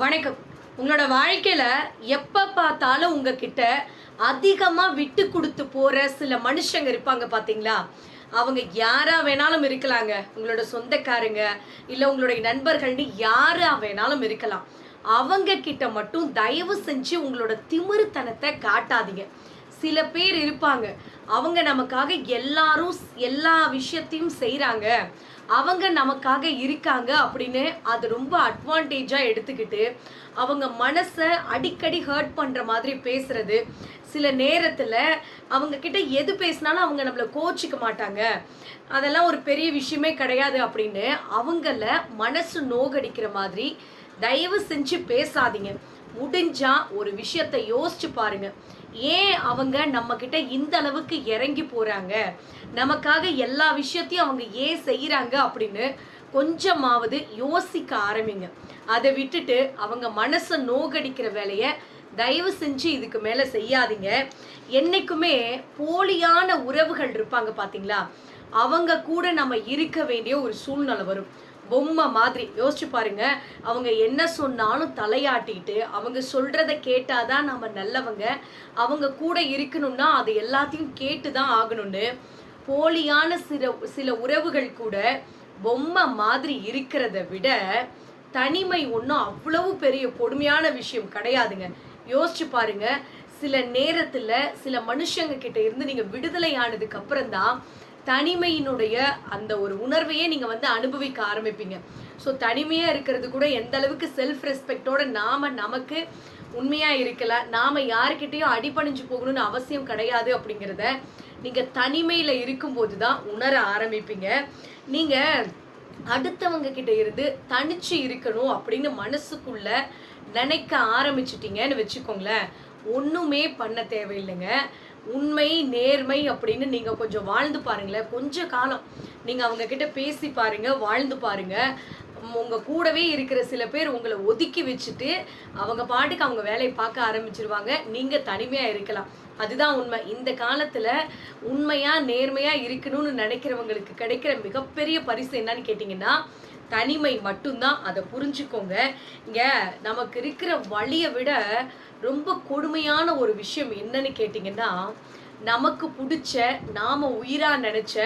வணக்கம். உங்களோட வாழ்க்கையில எப்போ பார்த்தாலும் உங்ககிட்ட அதிகமாக விட்டு கொடுத்து போற சில மனுஷங்க இருப்பாங்க பார்த்தீங்களா அவங்க யாரா வேணாலும் இருக்கலாங்க. உங்களோட சொந்தக்காரங்க இல்லை உங்களுடைய நண்பர்கள்னு யாரா வேணாலும் இருக்கலாம். அவங்க கிட்ட மட்டும் தயவு செஞ்சு உங்களோட திமிருத்தனத்தை காட்டாதீங்க. சில பேர் இருப்பாங்க. அவங்க நமக்காக எல்லாரும் எல்லா விஷயத்தையும் செய்கிறாங்க அவங்க நமக்காக இருக்காங்க அப்படின்னு அது ரொம்ப அட்வான்டேஜாக எடுத்துக்கிட்டு அவங்க மனசை அடிக்கடி ஹர்ட் பண்ணுற மாதிரி பேசுறது. சில நேரத்தில் அவங்க கிட்ட எது பேசினாலும் அவங்க நம்மளை கோச்சிக்க மாட்டாங்க. அதெல்லாம் ஒரு பெரிய விஷயமே கிடையாது அப்படின்னு அவங்கள மனசு நோகடிக்கிற மாதிரி தயவு செஞ்சு பேசாதீங்க. முடிஞ்சா ஒரு விஷயத்தை யோசிச்சு பாருங்க. ஏன் அவங்க நம்ம கிட்ட இந்த அளவுக்கு இறங்கி போறாங்க? நமக்காக எல்லா விஷயத்தையும் அவங்க ஏன் செய்யறாங்க அப்படின்னு கொஞ்சமாவது யோசிக்க ஆரம்பிங்க. அதை விட்டுட்டு அவங்க மனசை நோகடிக்கிற வேலையை தயவு செஞ்சு இதுக்கு மேல செய்யாதீங்க. என்னைக்குமே போலியான உறவுகள் இருப்பாங்க பாத்தீங்களா? அவங்க கூட நம்ம இருக்க வேண்டிய ஒரு சூழ்நிலை வரும். பொம்மை மாதிரி. யோசிச்சு பாருங்க. அவங்க என்ன சொன்னாலும் தலையாட்டிட்டு அவங்க சொல்றத கேட்டாதான் நம்ம நல்லவங்க. அவங்க கூட இருக்கணும்னா அது எல்லாத்தையும் கேட்டு தான் ஆகணும்னு. போலியான சில சில உறவுகள் கூட பொம்மை மாதிரி இருக்கிறத விட தனிமை ஒன்றும் அவ்வளவு பெரிய கொடுமையான விஷயம் கிடையாதுங்க. யோசிச்சு பாருங்க. சில நேரத்துல சில மனுஷங்க கிட்ட இருந்து நீங்க விடுதலை ஆனதுக்கு அப்புறம் தான் தனிமையினுடைய அந்த ஒரு உணர்வையே நீங்கள் வந்து அனுபவிக்க ஆரம்பிப்பீங்க. ஸோ தனிமையாக இருக்கிறது கூட எந்த அளவுக்கு செல்ஃப் ரெஸ்பெக்டோட நாம் நமக்கு உண்மையாக இருக்கலாம் நாம் யாருக்கிட்டேயும் அடிபணிஞ்சு போகணும்னு அவசியம் கிடையாது அப்படிங்கிறத நீங்கள் தனிமையில் இருக்கும்போது தான் உணர ஆரம்பிப்பீங்க. நீங்கள் அடுத்தவங்க கிட்ட இருந்து தனிச்சு இருக்கணும் அப்படின்னு மனசுக்குள்ள நினைக்க ஆரம்பிச்சிட்டிங்கன்னு வச்சுக்கோங்களேன். ஒன்றுமே பண்ண தேவையில்லைங்க. உண்மை நேர்மை அப்படின்னு நீங்க கொஞ்சம் வாழ்ந்து பாருங்களேன். கொஞ்ச காலம் நீங்க அவங்க கிட்ட பேசி பாருங்க வாழ்ந்து பாருங்க. உங்கள் உங்க கூடவே இருக்கிற சில பேர் உங்களை ஒதுக்கி வச்சுட்டு அவங்க பாட்டுக்கு அவங்க வேலையை பார்க்க ஆரம்பிச்சிருவாங்க. நீங்க தனிமையா இருக்கலாம். அதுதான் உண்மை. இந்த காலத்துல உண்மையா நேர்மையா இருக்கணும்னு நினைக்கிறவங்களுக்கு கிடைக்கிற மிகப்பெரிய பரிசு என்னன்னு கேட்டிங்கன்னா தனிமை மட்டும்தான். அதை புரிஞ்சுக்கோங்க. இங்க நமக்கு இருக்கிற வழியை விட ரொம்ப கொடுமையான ஒரு விஷயம் என்னன்னு கேட்டிங்கன்னா நமக்கு பிடிச்ச நாம உயிரா நினைச்ச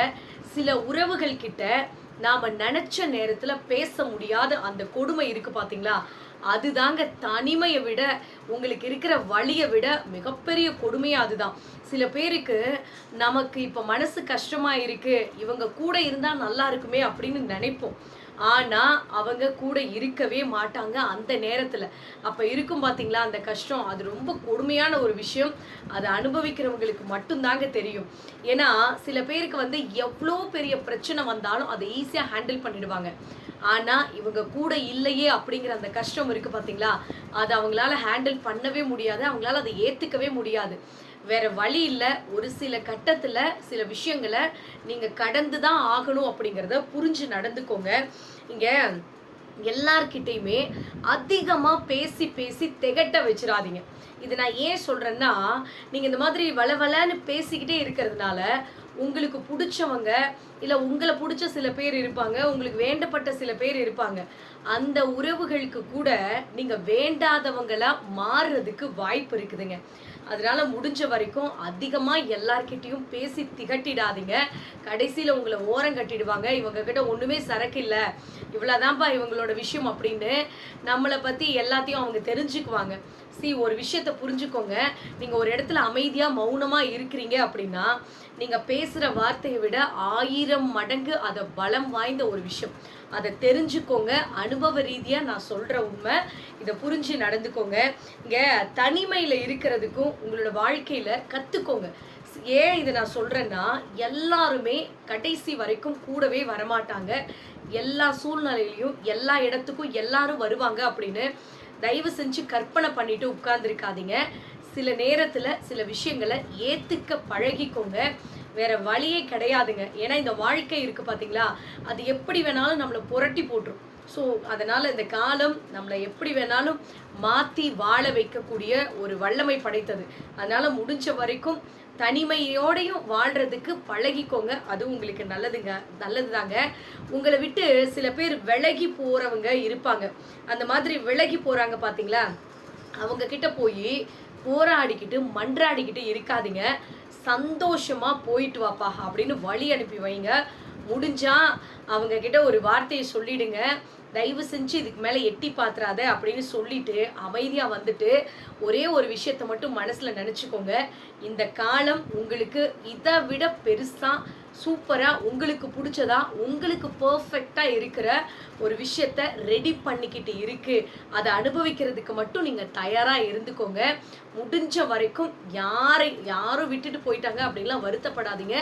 சில உறவுகள் கிட்ட நாம நினைச்ச நேரத்துல பேச முடியாத அந்த கொடுமை இருக்கு பாத்தீங்களா? அதுதாங்க தனிமையை விட உங்களுக்கு இருக்கிற வழியை விட மிகப்பெரிய கொடுமையா அதுதான். சில பேருக்கு நமக்கு இப்ப மனசு கஷ்டமா இருக்கு இவங்க கூட இருந்தா நல்லா இருக்குமே அப்படின்னு நினைப்போம். ஆனா அவங்க கூட இருக்கவே மாட்டாங்க அந்த நேரத்துல. அப்ப இருக்கும் பாத்தீங்களா அந்த கஷ்டம். அது ரொம்ப கொடுமையான ஒரு விஷயம். அதை அனுபவிக்கிறவங்களுக்கு மட்டும்தாங்க தெரியும். ஏன்னா சில பேருக்கு வந்து எவ்வளோ பெரிய பிரச்சனை வந்தாலும் அதை ஈஸியா ஹேண்டில் பண்ணிடுவாங்க. ஆனா இவங்க கூட இல்லையே அப்படிங்கிற அந்த கஷ்டம் இருக்கு பாத்தீங்களா? அது அவங்களால ஹேண்டில் பண்ணவே முடியாது. அவங்களால அதை ஏத்துக்கவே முடியாது. வேற வழி இல்லை. ஒரு சில கட்டத்தில் சில விஷயங்களை நீங்கள் கடந்து தான் ஆகணும் அப்படிங்கிறத புரிஞ்சு நடந்துக்கோங்க. இங்கே எல்லார்கிட்டையுமே அதிகமாக பேசி பேசி திகட்ட வச்சிடாதீங்க இது நான் ஏன் சொல்கிறேன்னா நீங்கள் இந்த மாதிரி வளவலன்னு பேசிக்கிட்டே இருக்கிறதுனால உங்களுக்கு பிடிச்சவங்க இல்லை உங்களை பிடிச்ச சில பேர் இருப்பாங்க உங்களுக்கு வேண்டப்பட்ட சில பேர் இருப்பாங்க. அந்த உறவுகளுக்கு கூட நீங்கள் வேண்டாதவங்களாக மாறுறதுக்கு வாய்ப்பு இருக்குதுங்க. அதனால முடிஞ்ச வரைக்கும் அதிகமாக எல்லார்கிட்டையும் பேசி திகட்டிடாதீங்க. கடைசியில் உங்களை ஓரம் கட்டிடுவாங்க. இவங்க கிட்ட ஒன்றுமே சரக்கு இல்லை இவ்வளோதான்ப்பா இவங்களோட விஷயம் அப்படின்னு நம்மளை பற்றி எல்லாத்தையும் அவங்க தெரிஞ்சுக்குவாங்க. சி ஒரு விஷயத்த புரிஞ்சுக்கோங்க. நீங்கள் ஒரு இடத்துல அமைதியாக மௌனமாக இருக்கிறீங்க அப்படின்னா நீங்கள் பேசுகிற வார்த்தையை விட ஆயிரம் மடங்கு அதை பலம் வாய்ந்த ஒரு விஷயம். அதை தெரிஞ்சுக்கோங்க. அனுபவ ரீதியாக நான் சொல்கிற உண்மை. இதை புரிஞ்சு நடந்துக்கோங்க. இங்கே தனிமையில் இருக்கிறதுக்கும் உங்களோட வாழ்க்கையில் கற்றுக்கோங்க ஏன் இதை நான் சொல்கிறேன்னா எல்லாருமே கடைசி வரைக்கும் கூடவே வரமாட்டாங்க. எல்லா சூழ்நிலையிலையும் எல்லா இடத்துக்கும் எல்லாரும் வருவாங்க அப்படின்னு தயவு செஞ்சு கற்பனை பண்ணிட்டு உட்கார்ந்துருக்காதீங்க. சில நேரத்துல சில விஷயங்களை ஏத்துக்க பழகிக்கோங்க. வேற வழியே கிடையாதுங்க. ஏன்னா இந்த வாழ்க்கை இருக்கு பாத்தீங்களா? அது எப்படி வேணாலும் நம்மளை புரட்டி போட்டுரும். ஸோ அதனால் இந்த காலம் நம்மளை எப்படி வேணாலும் மாற்றி வாழ வைக்கக்கூடிய ஒரு வல்லமை படைத்தது. அதனால் முடிஞ்ச வரைக்கும் தனிமையோடையும் வாழ்றதுக்கு பழகிக்கோங்க. அது உங்களுக்கு நல்லதுங்க நல்லதுதாங்க. உங்களை விட்டு சில பேர் விலகி போறவங்க இருப்பாங்க. அந்த மாதிரி விலகி போறாங்க பாத்தீங்களா? அவங்க கிட்ட போய் போராடிக்கிட்டு மன்றாடிக்கிட்டு இருக்காதீங்க. சந்தோஷமா போயிட்டு வாப்பா அப்படின்னு வழி அனுப்பி வைங்க. முடிஞ்சா அவங்க கிட்ட ஒரு வார்த்தையை சொல்லிடுங்க. தயவு செஞ்சு இதுக்கு மேலே எட்டி பாத்துறாத அப்படின்னு சொல்லிட்டு அமைதியாக வந்துட்டு ஒரே ஒரு விஷயத்த மட்டும் மனசில் நினச்சிக்கோங்க. இந்த காலம் உங்களுக்கு இதை விட பெருசாக சூப்பராக உங்களுக்கு பிடிச்சதா உங்களுக்கு பர்ஃபெக்டாக இருக்கிற ஒரு விஷயத்த ரெடி பண்ணிக்கிட்டு இருக்குது அதை அனுபவிக்கிறதுக்கு மட்டும் நீங்கள் தயாராக இருந்துக்கோங்க. முடிஞ்ச வரைக்கும் யாரை யாரும் விட்டுட்டு போயிட்டாங்க அப்படின்லாம் வருத்தப்படாதீங்க.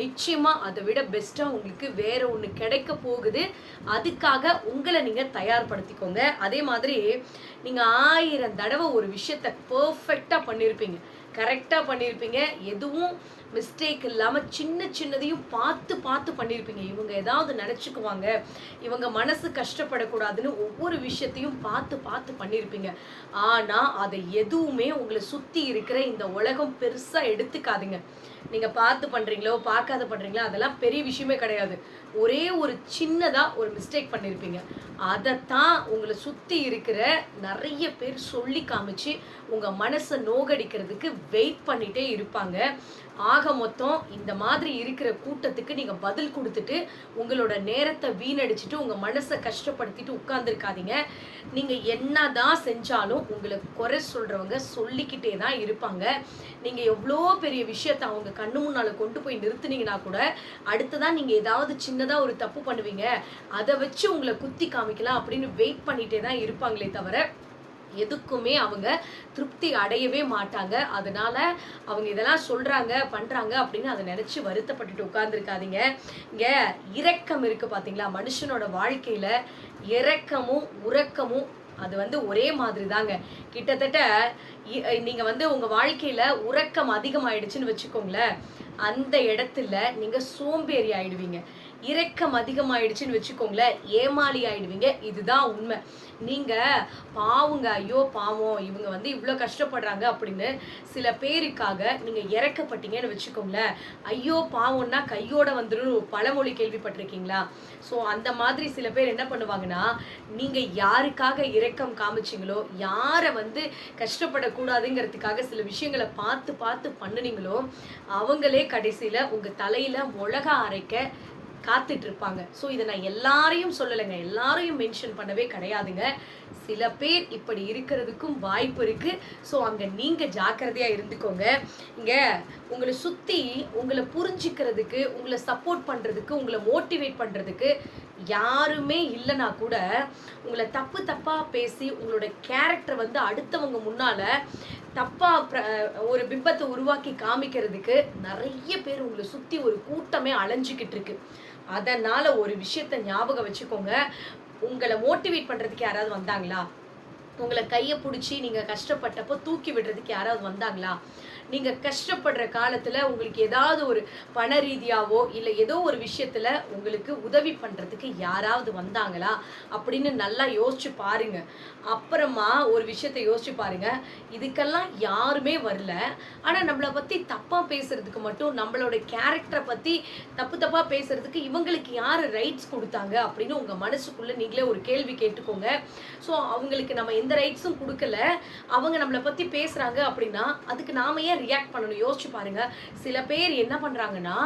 நிச்சயமாக அதை விட பெஸ்ட்டாக உங்களுக்கு வேறு ஒன்று கிடைக்க போகுது. அதுக்காக உங்களை நீங்கள் தயார்படுத்திக்கோங்க. அதே மாதிரி நீங்கள் ஆயிரம் தடவை ஒரு விஷயத்த பர்ஃபெக்டாக பண்ணியிருப்பீங்க கரெக்டாக பண்ணியிருப்பீங்க எதுவும் மிஸ்டேக் இல்லாமல் சின்ன சின்னதையும் பார்த்து பார்த்து பண்ணியிருப்பீங்க இவங்க ஏதாவது நினச்சிக்குவாங்க. இவங்க மனசு கஷ்டப்படக்கூடாதுன்னு ஒவ்வொரு விஷயத்தையும் பார்த்து பார்த்து பண்ணியிருப்பீங்க ஆனால் அதை எதுவுமே உங்களை சுற்றி இருக்கிற இந்த உலகம் பெருசாக எடுத்துக்காதுங்க. நீங்கள் பார்த்து பண்ணுறீங்களோ பார்க்காத பண்ணுறீங்களோ அதெல்லாம் பெரிய விஷயமே கிடையாது. ஒரே ஒரு சின்னதாக ஒரு மிஸ்டேக் பண்ணியிருப்பீங்க அதைத்தான் உங்களை சுற்றி இருக்கிற நிறைய பேர் சொல்லி காமிச்சு உங்கள் மனசை நோகடிக்கிறதுக்கு வெயிட் பண்ணிகிட்டே இருப்பாங்க. ஆக மொத்தம் இந்த மாதிரி இருக்கிற கூட்டத்துக்கு நீங்கள் பதில் கொடுத்துட்டு உங்களோட நேரத்தை வீணடிச்சிட்டு உங்கள் மனசை கஷ்டப்படுத்திட்டு உட்காந்துருக்காதீங்க நீங்கள் என்ன தான் செஞ்சாலும் உங்களை குறை சொல்கிறவங்க சொல்லிக்கிட்டே தான் இருப்பாங்க. நீங்கள் எவ்வளோ பெரிய விஷயத்தை அவங்க கண்ணு முன்னால் கொண்டு போய் நிறுத்துனீங்கன்னா கூட அடுத்ததான் நீங்கள் ஏதாவது சின்னதாக ஒரு தப்பு பண்ணுவீங்க. அதை வச்சு உங்களை குத்தி காமிக்கலாம் அப்படின்னு வெயிட் பண்ணிகிட்டே தான் இருப்பாங்களே தவிர எதுக்குமே அவங்க திருப்தி அடையவே மாட்டாங்க. அதனால அவங்க இதெல்லாம் சொல்றாங்க பண்றாங்க அப்படின்னு அதை நினைச்சு வருத்தப்பட்டுட்டு உட்கார்ந்துருக்காதீங்க. இங்க இரக்கம் இருக்கு பாத்தீங்களா? மனுஷனோட வாழ்க்கையில இரக்கமும் உறக்கமும் அது வந்து ஒரே மாதிரி தாங்க கிட்டத்தட்ட இ- நீங்க வந்து உங்க வாழ்க்கையில உறக்கம் அதிகமாயிடுச்சுன்னு வச்சுக்கோங்களேன். அந்த இடத்துல நீங்க சோம்பேறி ஆயிடுவீங்க. இரக்கம் அதிகமாயிடுச்சுன்னு வச்சுக்கோங்களேன். ஏமாளி ஆயிடுவீங்க. இதுதான் உண்மை. நீங்க பாவுங்க ஐயோ பாவம் இவங்க வந்து இவ்வளோ கஷ்டப்படுறாங்க அப்படின்னு சில பேருக்காக நீங்க இறக்கப்பட்டீங்கன்னு வச்சுக்கோங்களேன். ஐயோ பாவம்னா கையோட வந்துடும் பழமொழி கேள்விப்பட்டிருக்கீங்களா? ஸோ அந்த மாதிரி சில பேர் என்ன பண்ணுவாங்கன்னா நீங்க யாருக்காக இரக்கம் காமிச்சீங்களோ யாரை வந்து கஷ்டப்பட வரக்கூடாதுங்கிறதுக்காக சில விஷயங்களை பார்த்து பார்த்து பண்ணுனீங்களோ அவங்களே கடைசியில் உங்கள் தலையில் மிளகா அரைக்க காத்துட்டு இருப்பாங்க ஸோ இதை நான் எல்லாரையும் சொல்லலைங்க. எல்லாரையும் மென்ஷன் பண்ணவே கிடையாதுங்க. சில பேர் இப்படி இருக்கிறதுக்கும் வாய்ப்பு இருக்கு. ஸோ அங்கே நீங்கள் ஜாக்கிரதையாக இருந்துக்கோங்க. இங்கே உங்களை சுற்றி உங்களை புரிஞ்சுக்கிறதுக்கு உங்களை சப்போர்ட் பண்ணுறதுக்கு உங்களை மோட்டிவேட் பண்ணுறதுக்கு யாருமே இல்லைனா கூட உங்களை தப்பு தப்பாக பேசி உங்களோட கேரக்டர் வந்து அடுத்தவங்க முன்னால் தப்பாக ஒரு பிம்பத்தை உருவாக்கி காமிக்கிறதுக்கு நிறைய பேர் உங்களை சுற்றி ஒரு கூட்டமே அலைஞ்சிக்கிட்டு இருக்கு. அதனால் ஒரு விஷயத்த ஞாபகம் வச்சுக்கோங்க. உங்களை மோட்டிவேட் பண்ணுறதுக்கு யாராவது வந்தாங்களா? உங்களை கையை பிடிச்சி நீங்கள் கஷ்டப்பட்டப்போ தூக்கி விடுறதுக்கு யாராவது வந்தாங்களா? நீங்கள் கஷ்டப்படுற காலத்தில் உங்களுக்கு ஏதாவது ஒரு பண ரீதியாவோ இல்லை ஏதோ ஒரு விஷயத்தில் உங்களுக்கு உதவி பண்ணுறதுக்கு யாராவது வந்தாங்களா அப்படின்னு நல்லா யோசிச்சு பாருங்க. அப்புறமா ஒரு விஷயத்த யோசிச்சு பாருங்க. இதுக்கெல்லாம் யாருமே வரல. ஆனால் நம்மளை பற்றி தப்பாக பேசுறதுக்கு மட்டும் நம்மளோட கேரக்டரை பற்றி தப்பு தப்பாக பேசுறதுக்கு இவங்களுக்கு யார் ரைட்ஸ் கொடுத்தாங்க அப்படின்னு உங்கள் மனசுக்குள்ளே நீங்களே ஒரு கேள்வி கேட்டுக்கோங்க. ஸோ அவங்களுக்கு நம்ம எந்த ரைட்ஸும் கொடுக்கல. அவங்க நம்மளை பற்றி பேசுகிறாங்க அப்படின்னா அதுக்கு நாம ஏன் ரியாக்ட் பண்ணணும். யோசிச்சு பாருங்க. சில பேர் என்ன பண்ணுறாங்கன்னா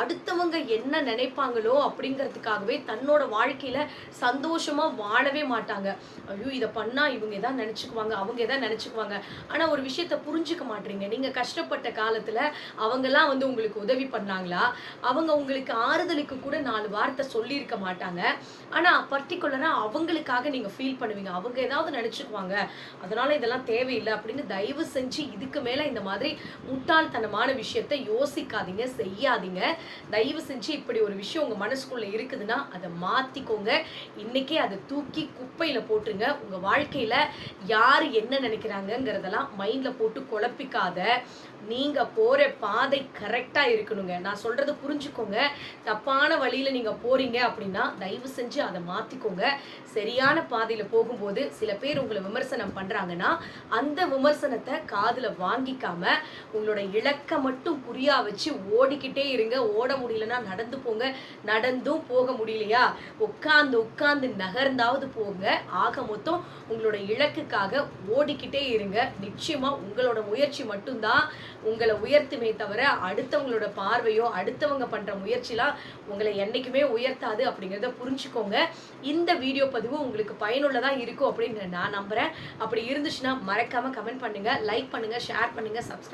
அடுத்தவங்க என்ன நினைப்பாங்களோ அப்படிங்கிறதுக்காகவே தன்னோட வாழ்க்கையில சந்தோஷமா வாழவே மாட்டாங்க. ஐயோ இதை பண்ணா இவங்க எதாவது நினைச்சுக்குவாங்க அவங்க எதாவது நினைச்சுக்குவாங்க. ஆனா ஒரு விஷயத்த புரிஞ்சுக்க மாட்டீங்க. நீங்க கஷ்டப்பட்ட காலத்துல அவங்கெல்லாம் வந்து உங்களுக்கு உதவி பண்ணாங்களா? அவங்க உங்களுக்கு ஆறுதலுக்கு கூட நாலு வார்த்தை சொல்லியிருக்க மாட்டாங்க. ஆனா பர்டிகுலரா அவங்களுக்காக நீங்க ஃபீல் பண்ணுவீங்க. அவங்க ஏதாவது நினைச்சுக்குவாங்க நினச்சிக்குவாங்க. அதனால இதெல்லாம் தேவையில்லை அப்படின்னு தயவு செஞ்சு இதுக்கு மேலே இந்த மாதிரி முட்டாள்தனமான விஷயத்தை யோசிக்காதீங்க செய்யாதீங்க. தயவு செஞ்சு இப்படி ஒரு விஷயம் உங்கள் மனசுக்குள்ளே இருக்குதுன்னா அதை மாற்றிக்கோங்க இன்றைக்கே அதை தூக்கி குப்பையில் போட்டுருங்க. உங்கள் வாழ்க்கையில் யார் என்ன நினைக்கிறாங்கங்கிறதெல்லாம் மைண்டில் போட்டு குழப்பிக்காத. நீங்கள் போகிற பாதை கரெக்டாக இருக்கணுங்க. நான் சொல்கிறத புரிஞ்சுக்கோங்க. தப்பான வழியில் நீங்கள் போகிறீங்க அப்படின்னா தயவு செஞ்சு அதை மாற்றிக்கோங்க சரியான பாதையில் போகும்போது சில பேர் உங்களை விமர்சனம் பண்ணுறாங்கன்னா அந்த விமர்சனத்தை காதில் வாங்கிக்காமல் உங்களோட இலக்கை மட்டும் புரியா வச்சு ஓடிக்கிட்டே இருங்க. ஓட முடியலன்னா நடந்து போங்க. நடந்தும் போக முடியலையா? உட்காந்து உட்காந்து நகர்ந்தாவது போங்க. ஆக மொத்தம் உங்களோட இலக்குக்காக ஓடிக்கிட்டே இருங்க. நிச்சயமா உங்களோட முயற்சி மட்டும்தான் உங்களை உயர்த்துமே தவிர அடுத்தவங்களோட பார்வையோ அடுத்தவங்க பண்ற முயற்சிலாம் உங்களை என்னைக்குமே உயர்த்தாது அப்படிங்கிறத புரிஞ்சுக்கோங்க. இந்த வீடியோ பதிவு உங்களுக்கு பயனுள்ளதா இருக்கும் அப்படின்னு நான் நம்புறேன். அப்படி இருந்துச்சுன்னா மறக்காம கமெண்ட் பண்ணுங்க லைக் பண்ணுங்க ஷேர் பண்ணுங்க சப்ஸ்கிரைப்